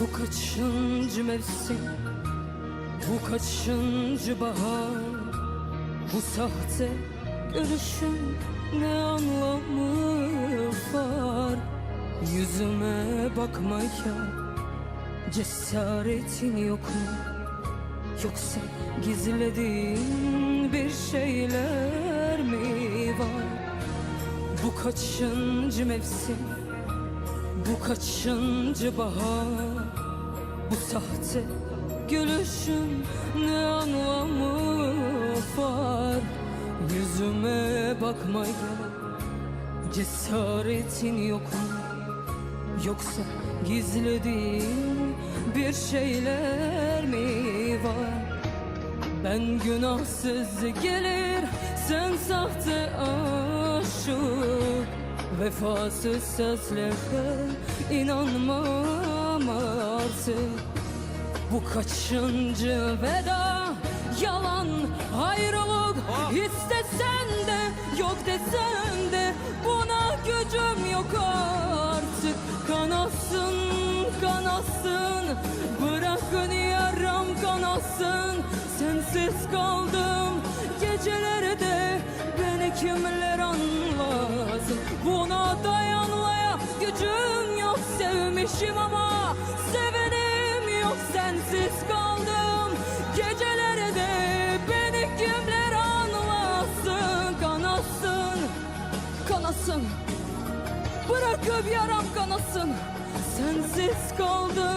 Bu kaçıncı mevsim? Bu kaçıncı bahar? Bu sahte görüşün ne anlamı var? Yüzüme bakmaya cesaretin yok mu? Yoksa gizlediğin bir şeyler mi var? Bu kaçıncı mevsim Bu kaçıncı bahar? Bu sahte gülüşün ne anlamı var? Yüzüme bakmaya cesaretin yok mu? Yoksa gizlediğin bir şeyler mi var? Ben günahsız gelir sen sahte aşık Vefasız sözlere inanmam artık. Bu kaçıncı veda? Yalan ayrılık İstesen de yok desen de buna gücüm yok artık. Kanasın kanasın sevmişim ama sevenim yok sensiz kaldım. Gecelerde beni kimler anlasın? Kanasın kanasın. Bırakıp yaram kanasın. Sensiz kaldım